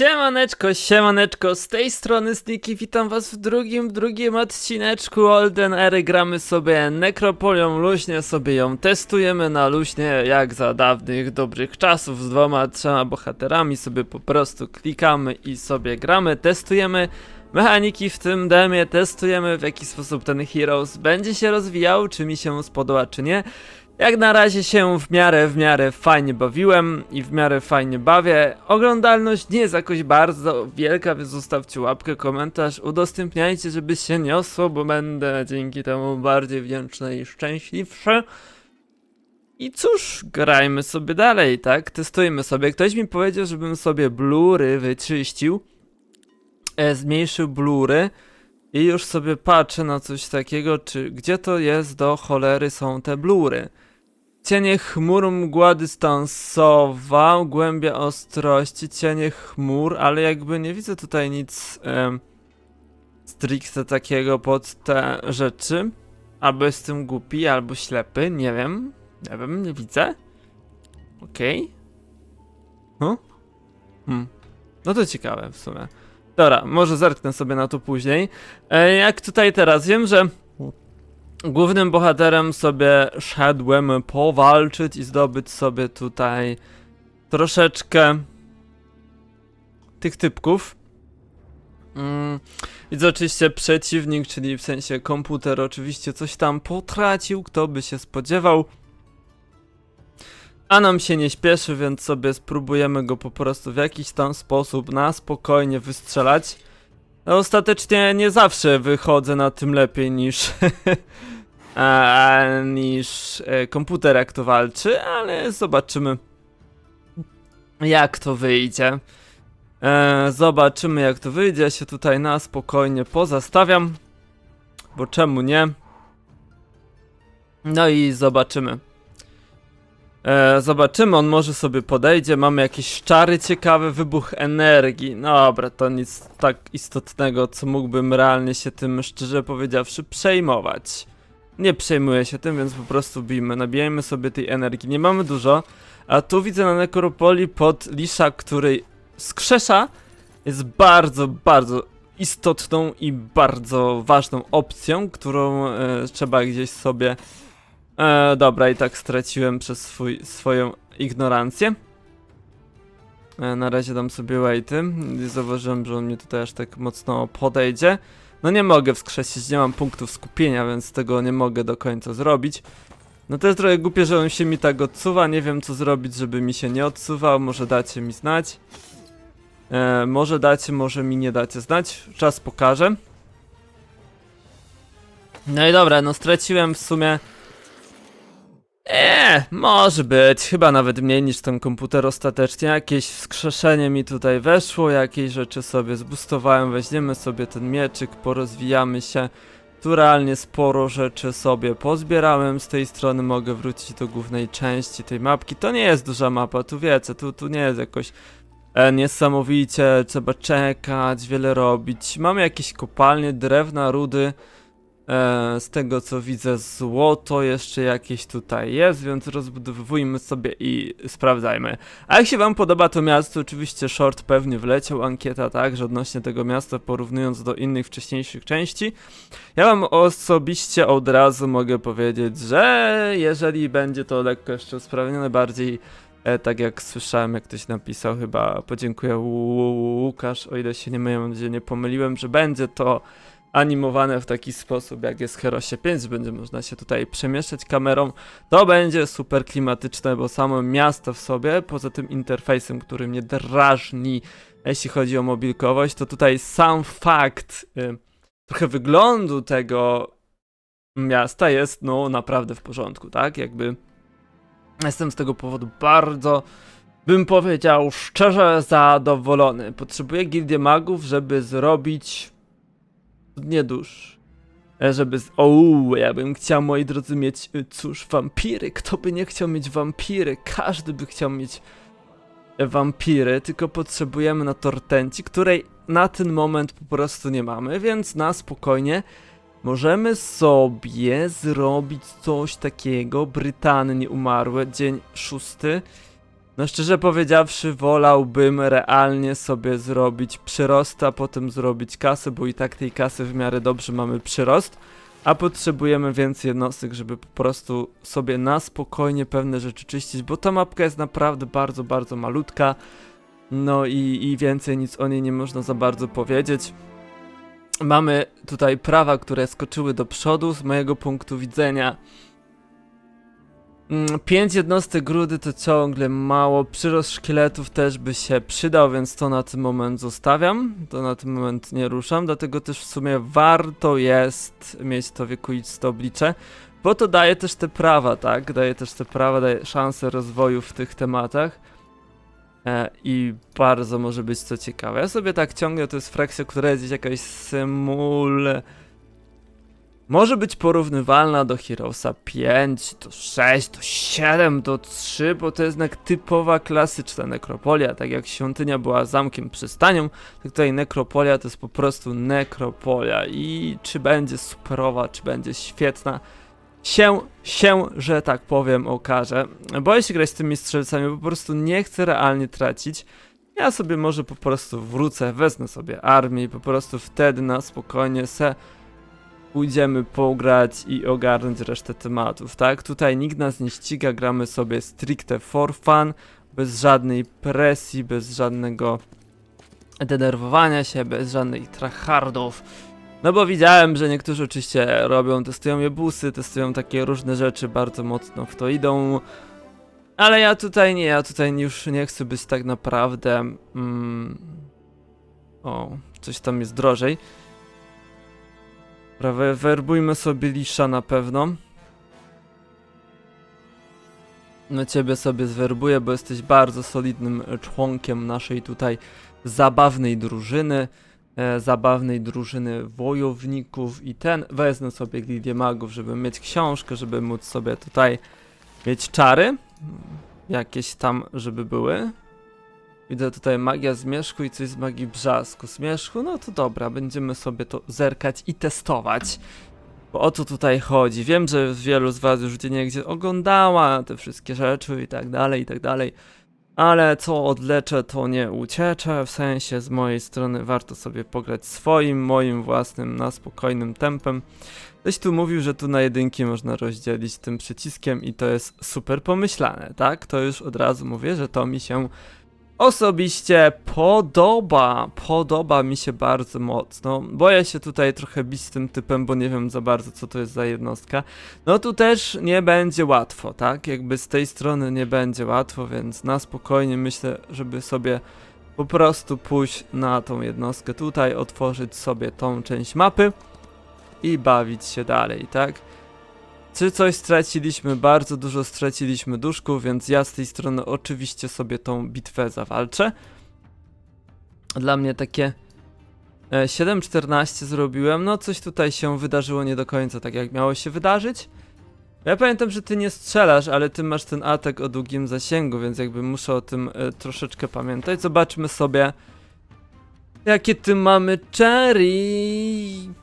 Siemaneczko, siemaneczko, z tej strony Sniki, witam was w drugim, drugim odcineczku Olden Ery, gramy sobie Nekropolią, luźnie sobie ją testujemy na luźnie, jak za dawnych, dobrych czasów, z dwoma, trzema bohaterami sobie po prostu klikamy i sobie gramy, testujemy mechaniki w tym demie, testujemy w jaki sposób ten Heroes będzie się rozwijał, czy mi się spodoba, czy nie. Jak na razie się w miarę, w miarę fajnie bawiłem i w miarę fajnie bawię. Oglądalność nie jest jakoś bardzo wielka, więc zostawcie łapkę, komentarz, udostępniajcie, żeby się niosło, bo będę dzięki temu bardziej wdzięczny i szczęśliwszy. I cóż, grajmy sobie dalej, tak? Testujmy sobie. Ktoś mi powiedział, żebym sobie blury wyczyścił, e, zmniejszył blury. I już sobie patrzę na coś takiego, czy gdzie to jest do cholery są te blury. Cienie chmur, mgła dystansowa, głębia ostrości, cienie chmur, ale jakby nie widzę tutaj nic em, stricte takiego pod te rzeczy. Albo jestem głupi, albo ślepy, nie wiem. Nie wiem, nie widzę. Okej. No? Hmm. No to ciekawe w sumie. Dobra, może zerknę sobie na to później. E, jak tutaj teraz wiem, że głównym bohaterem sobie szedłem powalczyć i zdobyć sobie tutaj troszeczkę tych typków. Mm, widzę oczywiście przeciwnik, czyli w sensie komputer oczywiście coś tam potracił, kto by się spodziewał. A nam się nie śpieszy, więc sobie spróbujemy go po prostu w jakiś tam sposób na spokojnie wystrzelać. Ostatecznie nie zawsze wychodzę na tym lepiej niż a, niż e, komputer jak to walczy, ale zobaczymy jak to wyjdzie. E, zobaczymy jak to wyjdzie. Ja się tutaj na spokojnie pozastawiam, bo czemu nie? No i zobaczymy. E, zobaczymy, on może sobie podejdzie. Mamy jakieś czary ciekawe, wybuch energii. Dobra, to nic tak istotnego, co mógłbym realnie się tym, szczerze powiedziawszy, przejmować. Nie przejmuję się tym, więc po prostu bijmy. Nabijajmy sobie tej energii. Nie mamy dużo. A tu widzę na nekropolii pod Lisza, który skrzesza, jest bardzo, bardzo istotną i bardzo ważną opcją, którą e, trzeba gdzieś sobie E, dobra, i tak straciłem przez swój, swoją ignorancję. E, na razie dam sobie waity. Zauważyłem, że on mnie tutaj aż tak mocno podejdzie. No nie mogę wskrzesić, nie mam punktów skupienia, więc tego nie mogę do końca zrobić. No jest trochę głupie, że on się mi tak odsuwa, nie wiem co zrobić, żeby mi się nie odsuwał, może dacie mi znać. E, może dacie, może mi nie dacie znać, czas pokaże. No i dobra, no straciłem w sumie Eee, może być, chyba nawet mniej niż ten komputer ostatecznie. Jakieś wskrzeszenie mi tutaj weszło, jakieś rzeczy sobie zbustowałem, weźmiemy sobie ten mieczyk, porozwijamy się. Tu realnie sporo rzeczy sobie pozbierałem, z tej strony mogę wrócić do głównej części tej mapki. To nie jest duża mapa, tu wiecie, tu, tu nie jest jakoś e, niesamowicie, trzeba czekać, wiele robić. Mamy jakieś kopalnie, drewna, rudy. E, z tego co widzę, złoto jeszcze jakieś tutaj jest, więc rozbudowujmy sobie i sprawdzajmy. A jak się wam podoba to miasto, oczywiście short pewnie wleciał, ankieta także odnośnie tego miasta, porównując do innych wcześniejszych części. Ja wam osobiście od razu mogę powiedzieć, że jeżeli będzie to lekko jeszcze usprawnione, bardziej e, tak jak słyszałem, jak ktoś napisał, chyba podziękuję Łukasz, o ile się nie mam nadzieję, nie pomyliłem, że będzie to animowane w taki sposób, jak jest Herosie 5, będzie można się tutaj przemieszczać kamerą. To będzie super klimatyczne, bo samo miasto w sobie, poza tym interfejsem, który mnie drażni, jeśli chodzi o mobilkowość, to tutaj sam fakt y, trochę wyglądu tego miasta jest, no, naprawdę w porządku, tak? Jakby jestem z tego powodu bardzo bym powiedział szczerze zadowolony. Potrzebuję gildię magów, żeby zrobić nie dusz. E, Żeby z... Ja bym chciał, moi drodzy, mieć, y, cóż, wampiry. Kto by nie chciał mieć wampiry? Każdy by chciał mieć e, wampiry, tylko potrzebujemy na tortenci, której na ten moment po prostu nie mamy, więc na spokojnie możemy sobie zrobić coś takiego. Brytany umarłe, dzień szósty. No szczerze powiedziawszy, wolałbym realnie sobie zrobić przyrost, a potem zrobić kasę, bo i tak tej kasy w miarę dobrze mamy przyrost, a potrzebujemy więcej jednostek, żeby po prostu sobie na spokojnie pewne rzeczy czyścić, bo ta mapka jest naprawdę bardzo, bardzo malutka, no i, i więcej nic o niej nie można za bardzo powiedzieć. Mamy tutaj prawa, które skoczyły do przodu z mojego punktu widzenia. Mm, Pięć jednostek grudy to ciągle mało. Przyrost szkieletów też by się przydał, więc to na ten moment zostawiam. To na ten moment nie ruszam, dlatego też w sumie warto jest mieć to wiekuiste oblicze, bo to daje też te prawa, tak? Daje też te prawa, daje szansę rozwoju w tych tematach. E, I bardzo może być to ciekawe. Ja sobie tak ciągnę, to jest frakcja, która jest gdzieś jakaś symul... Może być porównywalna do Heroesa 5, do 6, do 7, do 3, bo to jest jednak typowa klasyczna nekropolia. Tak jak świątynia była zamkiem przystanią, tak tutaj nekropolia to jest po prostu nekropolia. I czy będzie superowa, czy będzie świetna, się, się, że tak powiem, okaże. Boję się grać z tymi strzelcami, po prostu nie chcę realnie tracić. Ja sobie może po prostu wrócę, wezmę sobie armię i po prostu wtedy na spokojnie se pójdziemy pograć i ogarnąć resztę tematów, tak? Tutaj nikt nas nie ściga, gramy sobie stricte for fun, bez żadnej presji, bez żadnego denerwowania się, bez żadnych tryhardów. No bo widziałem, że niektórzy oczywiście robią, testują jebusy, testują takie różne rzeczy, bardzo mocno w to idą. Ale ja tutaj nie, ja tutaj już nie chcę być tak naprawdę... Mm, o, coś tam jest drożej. Prawie werbujmy sobie Lisza na pewno. No ciebie sobie zwerbuję, bo jesteś bardzo solidnym e, członkiem naszej tutaj zabawnej drużyny. E, zabawnej drużyny wojowników i ten wezmę sobie Gildię Magów, żeby mieć książkę, żeby móc sobie tutaj mieć czary. Jakieś tam, żeby były. Widzę tutaj magia zmierzchu i coś z magii brzasku. Zmierzchu, no to dobra, będziemy sobie to zerkać i testować. Bo o co tutaj chodzi? Wiem, że wielu z was już gdzie niegdzie oglądała te wszystkie rzeczy i tak dalej, i tak dalej. Ale co odleczę, to nie ucieczę. W sensie z mojej strony warto sobie pograć swoim, moim własnym, na spokojnym tempem. Ktoś tu mówił, że tu na jedynki można rozdzielić tym przyciskiem i to jest super pomyślane, tak? To już od razu mówię, że to mi się osobiście podoba. Podoba mi się bardzo mocno. Boję się tutaj trochę bić z tym typem, bo nie wiem za bardzo, co to jest za jednostka. No tu też nie będzie łatwo, tak? Jakby z tej strony nie będzie łatwo, więc na spokojnie myślę, żeby sobie po prostu pójść na tą jednostkę tutaj, otworzyć sobie tą część mapy i bawić się dalej, tak? Czy coś straciliśmy? Bardzo dużo straciliśmy duszków, więc ja z tej strony oczywiście sobie tą bitwę zawalczę. Dla mnie takie e, 7.14 zrobiłem, no coś tutaj się wydarzyło nie do końca tak jak miało się wydarzyć. Ja pamiętam, że ty nie strzelasz, ale ty masz ten atak o długim zasięgu, więc jakby muszę o tym e, troszeczkę pamiętać. Zobaczmy sobie, jakie ty mamy cherry.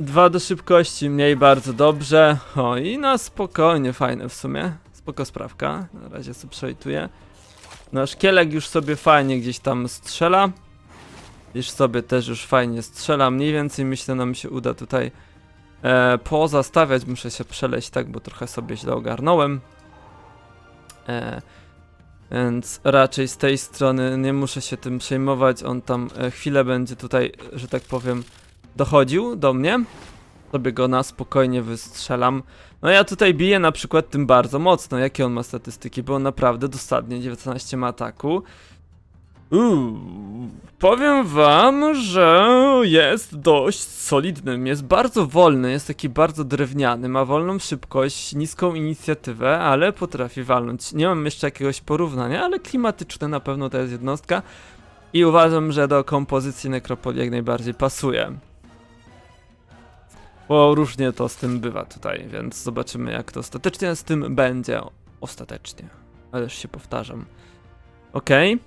Dwa do szybkości, mniej bardzo dobrze. O i na spokojnie, fajne w sumie. Spoko sprawka. Na razie sobie przejtuję. No szkielek już sobie fajnie gdzieś tam strzela. Już sobie też już fajnie strzela. Mniej więcej myślę nam się uda tutaj e, pozastawiać. Muszę się przeleść tak, bo trochę sobie źle ogarnąłem. E, więc raczej z tej strony nie muszę się tym przejmować. On tam e, chwilę będzie tutaj, że tak powiem, dochodził do mnie. Sobie go na spokojnie wystrzelam. No ja tutaj biję na przykład tym bardzo mocno. Jakie on ma statystyki? Bo on naprawdę dosadnie 19 ma ataku. Uuu, powiem wam, że jest dość solidnym. Jest bardzo wolny, jest taki bardzo drewniany, ma wolną szybkość, niską inicjatywę, ale potrafi walnąć. Nie mam jeszcze jakiegoś porównania, ale klimatyczne na pewno to jest jednostka. I uważam, że do kompozycji nekropolii jak najbardziej pasuje. Bo różnie to z tym bywa tutaj, więc zobaczymy jak to ostatecznie z tym będzie. Ostatecznie. Ależ się powtarzam. Okej.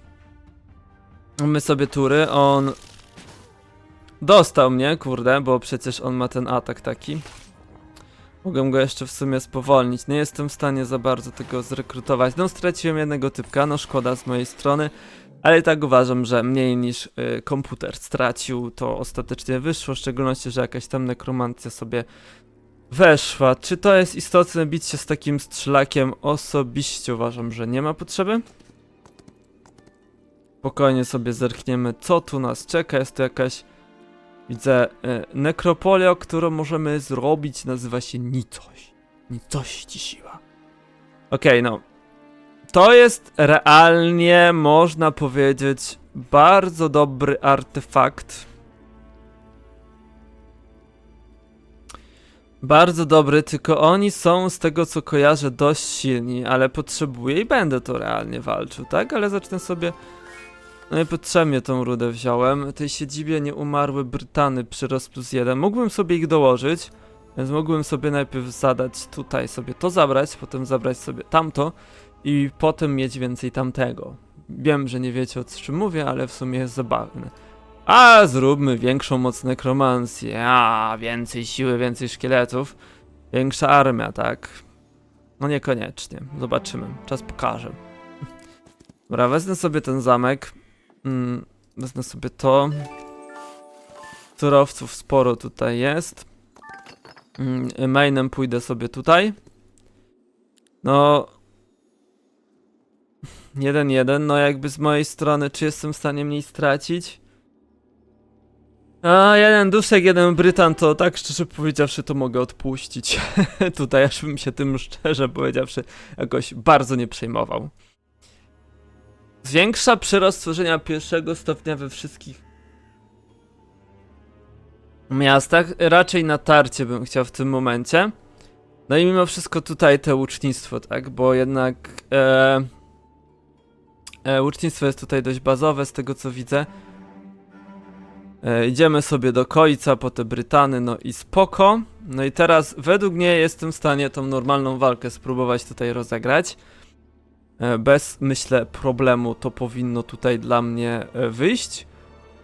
My sobie tury, on... Dostał mnie, kurde, bo przecież on ma ten atak taki. Mogę go jeszcze w sumie spowolnić. Nie jestem w stanie za bardzo tego zrekrutować. No, straciłem jednego typka, no szkoda z mojej strony. Ale tak uważam, że mniej niż y, komputer stracił, to ostatecznie wyszło, w szczególności, że jakaś tam nekromancja sobie weszła. Czy to jest istotne bić się z takim strzelakiem? Osobiście uważam, że nie ma potrzeby. Spokojnie sobie zerkniemy, co tu nas czeka. Jest to jakaś, widzę, y, nekropolia, którą możemy zrobić. Nazywa się Nicość. Nicości siła. Okej, no. To jest realnie, można powiedzieć, bardzo dobry artefakt. Bardzo dobry, tylko oni są z tego co kojarzę dość silni, ale potrzebuję i będę to realnie walczył, tak? Ale zacznę sobie. No i potrzebnie tą rudę wziąłem. Tej siedzibie nie umarły Brytany przyrost plus jeden. Mógłbym sobie ich dołożyć, więc mógłbym sobie najpierw zadać tutaj sobie to zabrać, potem zabrać sobie tamto i potem mieć więcej tamtego. Wiem, że nie wiecie o czym mówię, ale w sumie jest zabawne. A zróbmy większą moc nekromancję. A więcej siły, więcej szkieletów. Większa armia, tak? No niekoniecznie. Zobaczymy. Czas pokaże. Dobra, wezmę sobie ten zamek. Mm, wezmę sobie to. Surowców sporo tutaj jest. Mm, mainem pójdę sobie tutaj. No, 1-1, no jakby z mojej strony, czy jestem w stanie mniej stracić? A, jeden duszek, jeden Brytan, to tak szczerze powiedziawszy, to mogę odpuścić. Tutaj aż bym się tym szczerze powiedziawszy jakoś bardzo nie przejmował. Zwiększa przyrost tworzenia pierwszego stopnia we wszystkich miastach. Raczej na tarcie bym chciał w tym momencie. No i mimo wszystko tutaj te łucznictwo, tak? Bo jednak... E, E, łucznictwo jest tutaj dość bazowe z tego co widzę. E, idziemy sobie do końca po te Brytany, no i spoko. No i teraz według mnie jestem w stanie tą normalną walkę spróbować tutaj rozegrać. E, bez, myślę, problemu to powinno tutaj dla mnie e, wyjść.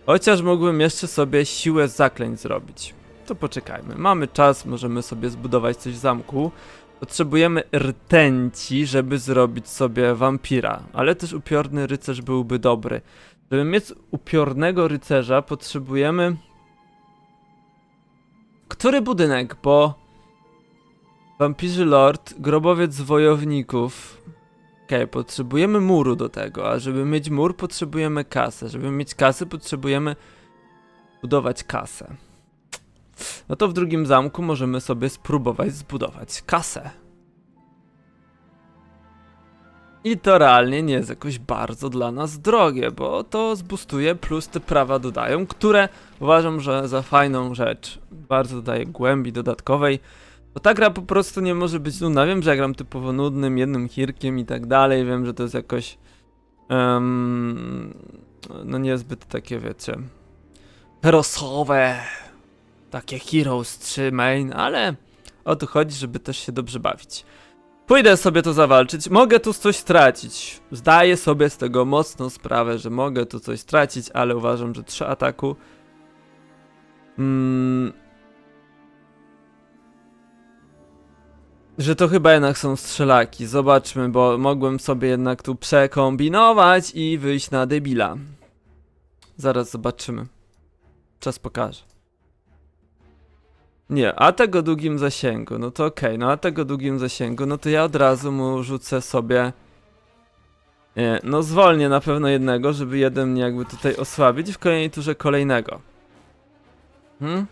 Chociaż mógłbym jeszcze sobie siłę zaklęć zrobić. To poczekajmy. Mamy czas, możemy sobie zbudować coś w zamku. Potrzebujemy rtęci, żeby zrobić sobie wampira, ale też upiorny rycerz byłby dobry. Żeby mieć upiornego rycerza, potrzebujemy. Który budynek? Bo. Wampirzy Lord, grobowiec wojowników. Okej, potrzebujemy muru do tego, a żeby mieć mur, potrzebujemy kasę. Żeby mieć kasę, potrzebujemy budować kasę. No to w drugim zamku możemy sobie spróbować zbudować kasę. I to realnie nie jest jakoś bardzo dla nas drogie, bo to zbustuje plus te prawa dodają, które uważam, że za fajną rzecz. Bardzo dodaje głębi dodatkowej. Bo ta gra po prostu nie może być nudna. Wiem, że ja gram typowo nudnym, jednym hirkiem i tak dalej. Wiem, że to jest jakoś. em, no niezbyt takie, wiecie. Herosowe takie Heroes 3 main, ale o to chodzi, żeby też się dobrze bawić. Pójdę sobie to zawalczyć, mogę tu coś stracić. Zdaję sobie z tego mocną sprawę, że mogę tu coś stracić, ale uważam, że trzy ataku. Mm, że to chyba jednak są strzelaki. Zobaczmy, bo mogłem sobie jednak tu przekombinować i wyjść na debila. Zaraz zobaczymy. Czas pokaże. Nie, a tego długim zasięgu, no to okej, no a tego długim zasięgu, no to ja od razu mu rzucę sobie... Nie, no zwolnię na pewno jednego, żeby jeden mnie jakby tutaj osłabić, w kolejnej turze kolejnego. Hmm?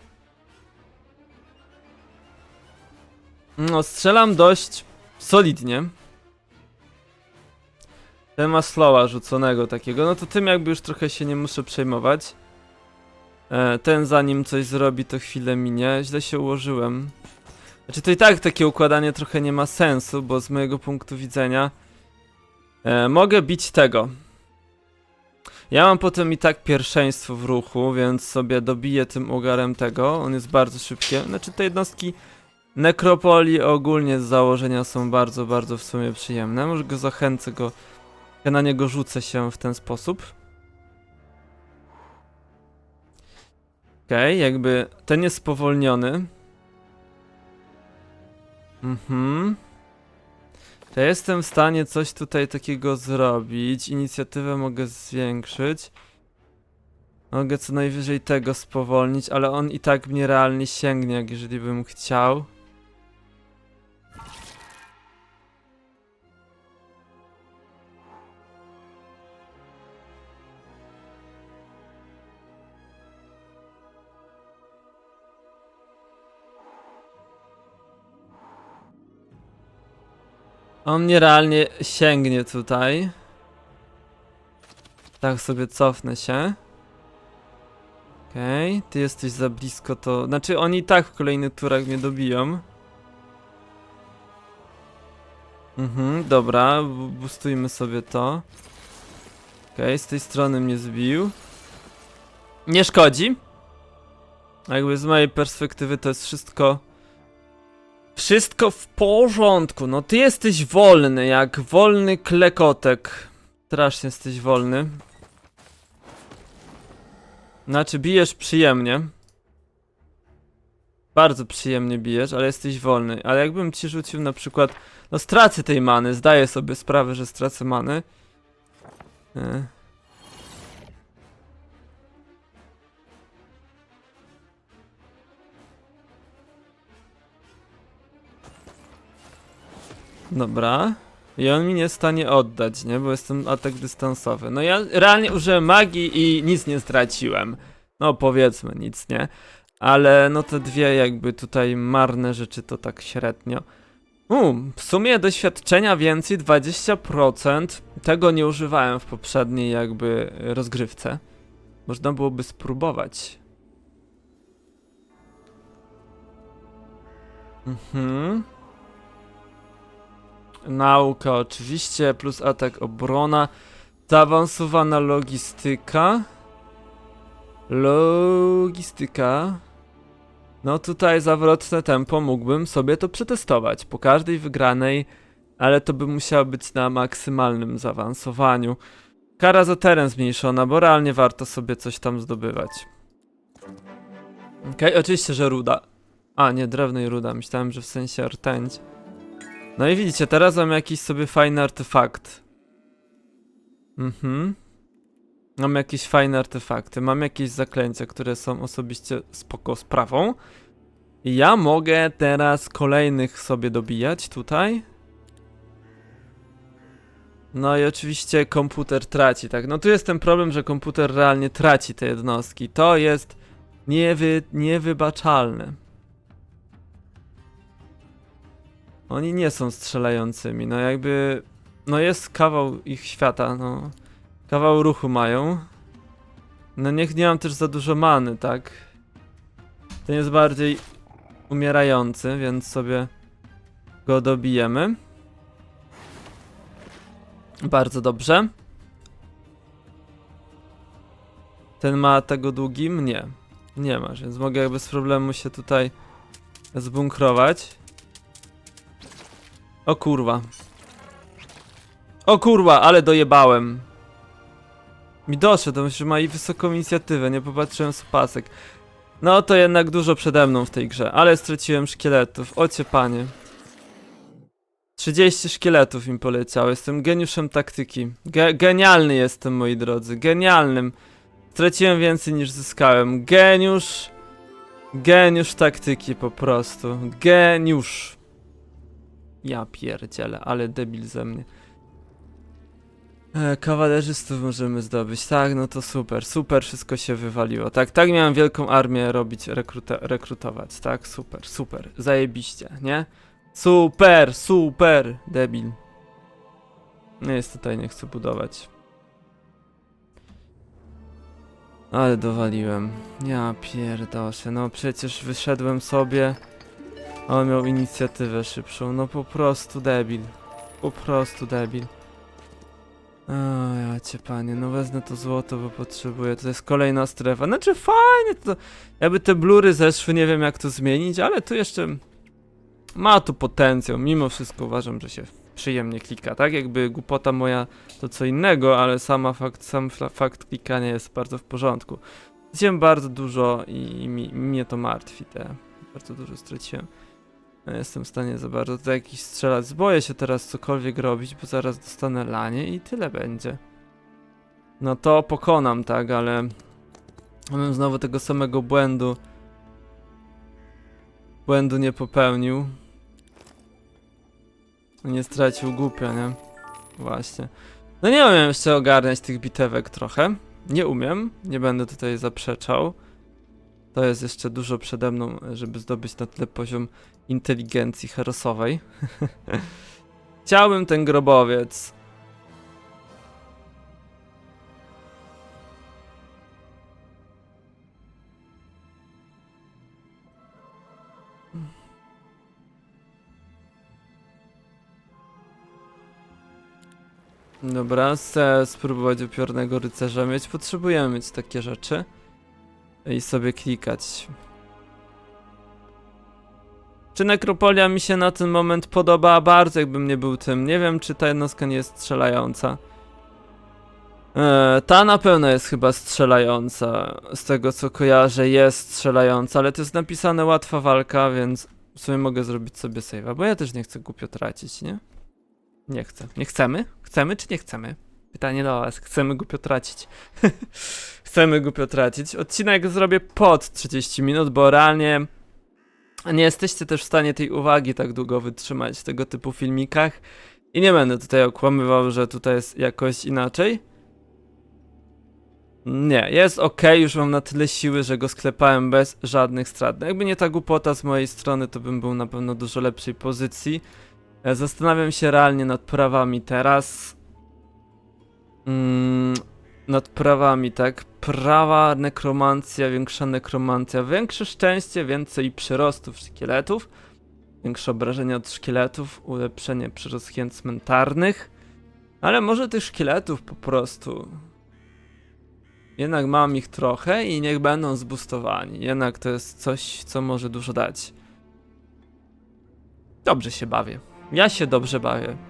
No, strzelam dość solidnie. Ten ma slowa rzuconego takiego, no to tym jakby już trochę się nie muszę przejmować. E, ten zanim coś zrobi, to chwilę minie. Źle się ułożyłem. Znaczy to i tak takie układanie trochę nie ma sensu, bo z mojego punktu widzenia e, mogę bić tego. Ja mam potem i tak pierwszeństwo w ruchu, więc sobie dobiję tym ugarem tego. On jest bardzo szybki. Znaczy te jednostki nekropolii ogólnie z założenia są bardzo, bardzo w sumie przyjemne. Może go zachęcę go, ja na niego rzucę się w ten sposób. Okej, jakby ten jest spowolniony. Mhm. To jestem w stanie coś tutaj takiego zrobić. Inicjatywę mogę zwiększyć. Mogę co najwyżej tego spowolnić, ale on i tak mnie realnie sięgnie, jak jeżeli bym chciał. On mnie realnie sięgnie tutaj. Tak sobie cofnę się. Okej, ty jesteś za blisko to... Znaczy oni i tak w kolejnych turach mnie dobiją. Mhm, dobra, boostujmy sobie to. Okej, z tej strony mnie zbił. Nie szkodzi. Jakby z mojej perspektywy to jest wszystko... Wszystko w porządku, no ty jesteś wolny, jak wolny klekotek. Strasznie jesteś wolny. Znaczy, bijesz przyjemnie. Bardzo przyjemnie bijesz, ale jesteś wolny. Ale jakbym ci rzucił na przykład... No stracę tej many, zdaję sobie sprawę, że stracę many. E. Dobra. I on mi nie jest w stanie oddać, nie? Bo jestem atak dystansowy. No ja realnie użyłem magii i nic nie straciłem. No powiedzmy, nic nie. Ale no te dwie jakby tutaj marne rzeczy to tak średnio. U, w sumie doświadczenia więcej, 20%. Tego nie używałem w poprzedniej jakby rozgrywce. Można byłoby spróbować. Mhm. Nauka oczywiście, plus atak obrona. Zaawansowana logistyka. Logistyka. No tutaj zawrotne tempo mógłbym sobie to przetestować po każdej wygranej, ale to by musiało być na maksymalnym zaawansowaniu. Kara za teren zmniejszona, bo realnie warto sobie coś tam zdobywać. Okej, oczywiście, że ruda. A, nie, drewno i ruda. Myślałem, że w sensie rtęć. No i widzicie, teraz mam jakiś sobie fajny artefakt. Mhm. Mam jakieś fajne artefakty, mam jakieś zaklęcia, które są osobiście spoko sprawą. I ja mogę teraz kolejnych sobie dobijać tutaj. No i oczywiście komputer traci, tak? No tu jest ten problem, że komputer realnie traci te jednostki. To jest niewy, niewybaczalne. Oni nie są strzelającymi, no jakby... No jest kawał ich świata, no. Kawał ruchu mają. No niech nie mam też za dużo many, tak? Ten jest bardziej umierający, więc sobie go dobijemy. Bardzo dobrze. Ten ma tego długim? Nie. Nie masz, więc mogę jakby z problemu się tutaj zbunkrować. O kurwa. O kurwa, ale dojebałem. Mi doszedł, że ma i wysoką inicjatywę, nie popatrzyłem z pasek. No to jednak dużo przede mną w tej grze, ale straciłem szkieletów, ocie panie. 30 szkieletów im poleciało, jestem geniuszem taktyki. Ge genialny jestem, moi drodzy, genialnym. Straciłem więcej niż zyskałem. Geniusz. Geniusz taktyki po prostu. Geniusz. Ja pierdzielę, ale debil ze mnie. E, kawalerzystów możemy zdobyć. Tak, no to super, super, wszystko się wywaliło. Tak, tak miałem wielką armię robić, rekruta- rekrutować. Tak, super, super, zajebiście, nie? Super, super, debil. No jest tutaj, nie chcę budować. Ale dowaliłem. Ja pierdolę, no przecież wyszedłem sobie, a on miał inicjatywę szybszą. No po prostu debil. Po prostu debil. O, ja cię panie, no wezmę to złoto, bo potrzebuję. To jest kolejna strefa. Znaczy fajnie to. Jakby te blury zeszły, nie wiem jak to zmienić, ale tu jeszcze ma tu potencjał. Mimo wszystko uważam, że się przyjemnie klika. Tak jakby głupota moja to co innego, ale sama fakt, sam fakt klikania jest bardzo w porządku. Straciłem bardzo dużo i mi, mnie to martwi te. Bardzo dużo straciłem. Nie jestem w stanie za bardzo tutaj jakiś strzelać. Boję się teraz cokolwiek robić, bo zaraz dostanę lanie i tyle będzie. No to pokonam, tak, ale... Bym znowu tego samego błędu... Błędu nie popełnił. Nie stracił głupia, nie? Właśnie. No nie umiem jeszcze ogarniać tych bitewek trochę. Nie umiem, nie będę tutaj zaprzeczał. To jest jeszcze dużo przede mną, żeby zdobyć na tyle poziom inteligencji herosowej. Chciałbym ten grobowiec. Dobra, chcę spróbować upiornego rycerza mieć. Potrzebujemy mieć takie rzeczy. I sobie klikać. Czy nekropolia mi się na ten moment podoba bardzo, jakbym nie był tym. Nie wiem, czy ta jednostka nie jest strzelająca. Eee, ta na pewno jest chyba strzelająca. Z tego co kojarzę, jest strzelająca, ale to jest napisane łatwa walka, więc w sumie mogę zrobić sobie save'a, bo ja też nie chcę głupio tracić, nie? Nie chcę. Nie chcemy? Chcemy czy nie chcemy? Pytanie do was. Chcemy głupio tracić. chcemy głupio tracić. Odcinek zrobię pod 30 minut, bo realnie nie jesteście też w stanie tej uwagi tak długo wytrzymać w tego typu filmikach. I nie będę tutaj okłamywał, że tutaj jest jakoś inaczej. Nie, jest ok, już mam na tyle siły, że go sklepałem bez żadnych strat. No Jakby nie ta głupota z mojej strony, to bym był na pewno dużo lepszej pozycji. E, Zastanawiam się realnie nad prawami teraz. Mm, nad prawami, tak? Prawa nekromancja, większa nekromancja, większe szczęście, więcej przyrostów szkieletów, większe obrażenia od szkieletów, ulepszenie przyrostchien cmentarnych. Ale może tych szkieletów po prostu. Jednak mam ich trochę i niech będą zbustowani. Jednak to jest coś, co może dużo dać. Dobrze się bawię. Ja się dobrze bawię.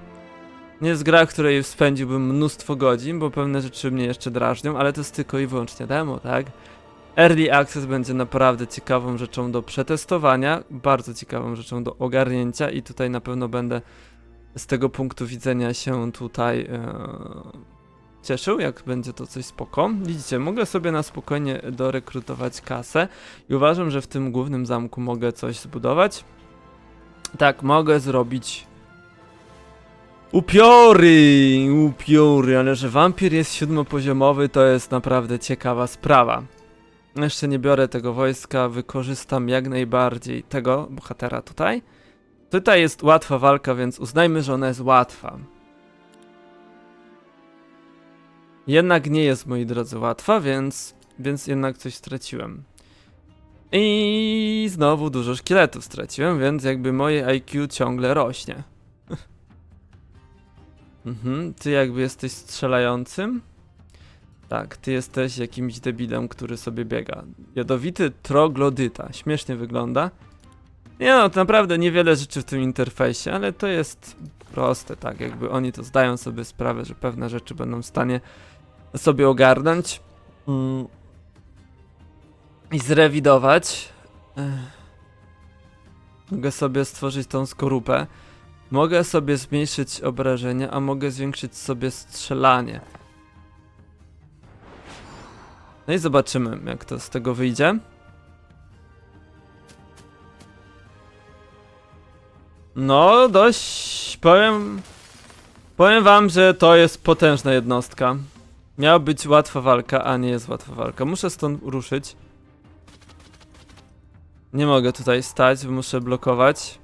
Nie jest gra, w której spędziłbym mnóstwo godzin, bo pewne rzeczy mnie jeszcze drażnią, ale to jest tylko i wyłącznie demo, tak? Early Access będzie naprawdę ciekawą rzeczą do przetestowania, bardzo ciekawą rzeczą do ogarnięcia i tutaj na pewno będę z tego punktu widzenia się tutaj e, cieszył, jak będzie to coś spoko. Widzicie, mogę sobie na spokojnie dorekrutować kasę i uważam, że w tym głównym zamku mogę coś zbudować. Tak, mogę zrobić Upiory! Upiory, ale że wampir jest siódmopoziomowy to jest naprawdę ciekawa sprawa. Jeszcze nie biorę tego wojska, wykorzystam jak najbardziej tego bohatera tutaj. Tutaj jest łatwa walka, więc uznajmy, że ona jest łatwa. Jednak nie jest, moi drodzy, łatwa, więc, więc jednak coś straciłem. I znowu dużo szkieletów straciłem, więc jakby moje IQ ciągle rośnie. Mhm, ty jakby jesteś strzelającym? Tak, ty jesteś jakimś debilem, który sobie biega. Jadowity troglodyta. Śmiesznie wygląda. Nie no, to naprawdę niewiele rzeczy w tym interfejsie, ale to jest proste, tak, jakby oni to zdają sobie sprawę, że pewne rzeczy będą w stanie sobie ogarnąć mm. i zrewidować. Ech. Mogę sobie stworzyć tą skorupę. Mogę sobie zmniejszyć obrażenia, a mogę zwiększyć sobie strzelanie. No i zobaczymy, jak to z tego wyjdzie. No, dość powiem. Powiem wam, że to jest potężna jednostka. Miała być łatwa walka, a nie jest łatwa walka. Muszę stąd ruszyć. Nie mogę tutaj stać, muszę blokować.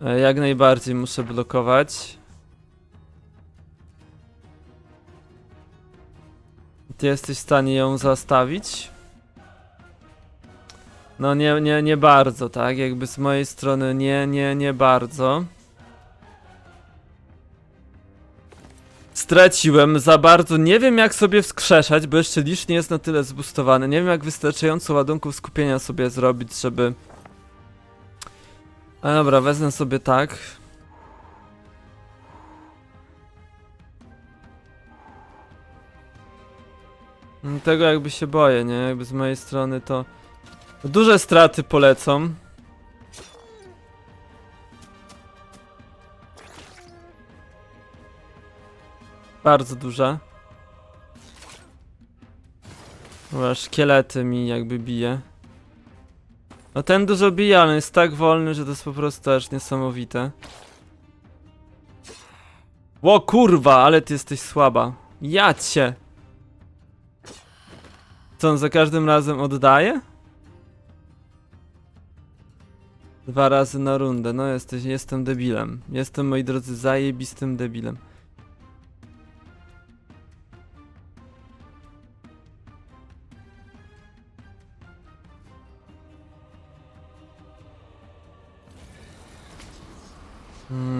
Jak najbardziej muszę blokować. Ty jesteś w stanie ją zastawić? No nie, nie, nie bardzo, tak? Jakby z mojej strony nie, nie, nie bardzo. Straciłem za bardzo, nie wiem jak sobie wskrzeszać, bo jeszcze lisz nie jest na tyle zbustowany. Nie wiem jak wystarczająco ładunków skupienia sobie zrobić, żeby... Dobra, wezmę sobie tak. Mm, Tego jakby się boję, nie? Jakby z mojej strony to Duże straty polecą. Bardzo duże. Chyba szkielety mi jakby bije. No ten dużo bije, ale jest tak wolny, że to jest po prostu aż niesamowite. Ło kurwa, ale ty jesteś słaba. Ja cię. Co on za każdym razem oddaje? Dwa razy na rundę. No jesteś, jestem debilem. Jestem, moi drodzy, zajebistym debilem.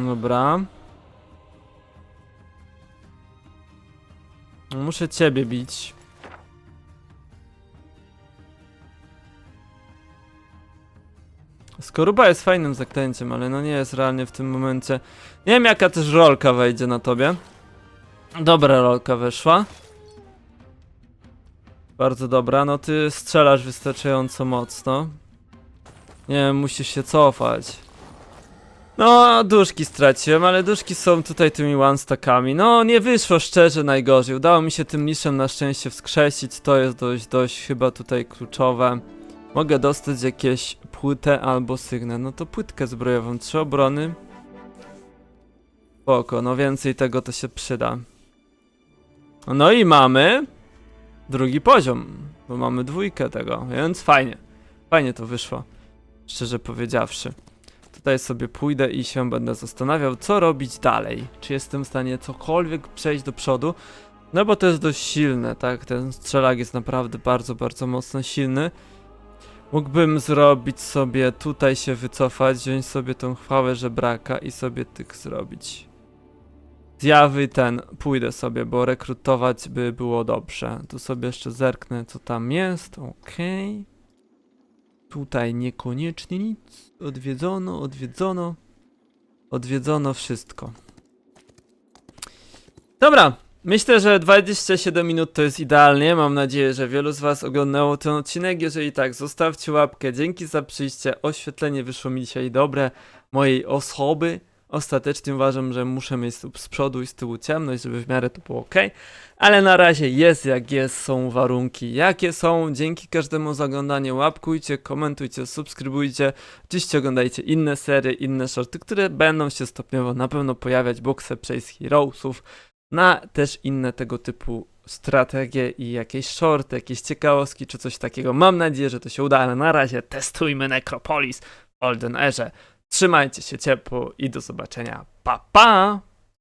Dobra. Muszę ciebie bić. Skoruba jest fajnym zaklęciem, ale no nie jest realnie w tym momencie. Nie wiem jaka też rolka wejdzie na tobie. Dobra rolka weszła. Bardzo dobra, no ty strzelasz wystarczająco mocno. Nie wiem, musisz się cofać. No, duszki straciłem, ale duszki są tutaj tymi one-stackami. No, nie wyszło szczerze najgorzej. Udało mi się tym niszem na szczęście wskrzesić. To jest dość, dość chyba tutaj kluczowe. Mogę dostać jakieś płytę albo sygnał. No to płytkę zbrojową. Trzy obrony. Spoko, no więcej tego to się przyda. No i mamy drugi poziom, bo mamy dwójkę tego, więc fajnie. Fajnie to wyszło, szczerze powiedziawszy. Tutaj sobie pójdę i się będę zastanawiał, co robić dalej. Czy jestem w stanie cokolwiek przejść do przodu? No bo to jest dość silne, tak? Ten strzelak jest naprawdę bardzo, bardzo mocno silny. Mógłbym zrobić sobie, tutaj się wycofać, wziąć sobie tą chwałę żebraka i sobie tych zrobić. Zjawy ten, pójdę sobie, bo rekrutować by było dobrze. Tu sobie jeszcze zerknę, co tam jest, okej. Tutaj niekoniecznie nic. Odwiedzono, odwiedzono. Odwiedzono wszystko. Dobra, myślę, że 27 minut to jest idealnie. Mam nadzieję, że wielu z Was oglądało ten odcinek. Jeżeli tak, zostawcie łapkę. Dzięki za przyjście. Oświetlenie wyszło mi dzisiaj dobre mojej osoby. Ostatecznie uważam, że muszę mieć z przodu i z tyłu ciemność, żeby w miarę to było ok. Ale na razie jest jak jest, są warunki jakie są. Dzięki każdemu za oglądanie. Łapkujcie, komentujcie, subskrybujcie. Oczywiście oglądajcie inne serie, inne shorty, które będą się stopniowo na pewno pojawiać, bo chcę przejść Heroesów na też inne tego typu strategie i jakieś shorty, jakieś ciekawostki czy coś takiego. Mam nadzieję, że to się uda, ale na razie testujmy Necropolis w Olden Erze. Trzymajcie się ciepło i do zobaczenia. Pa pa!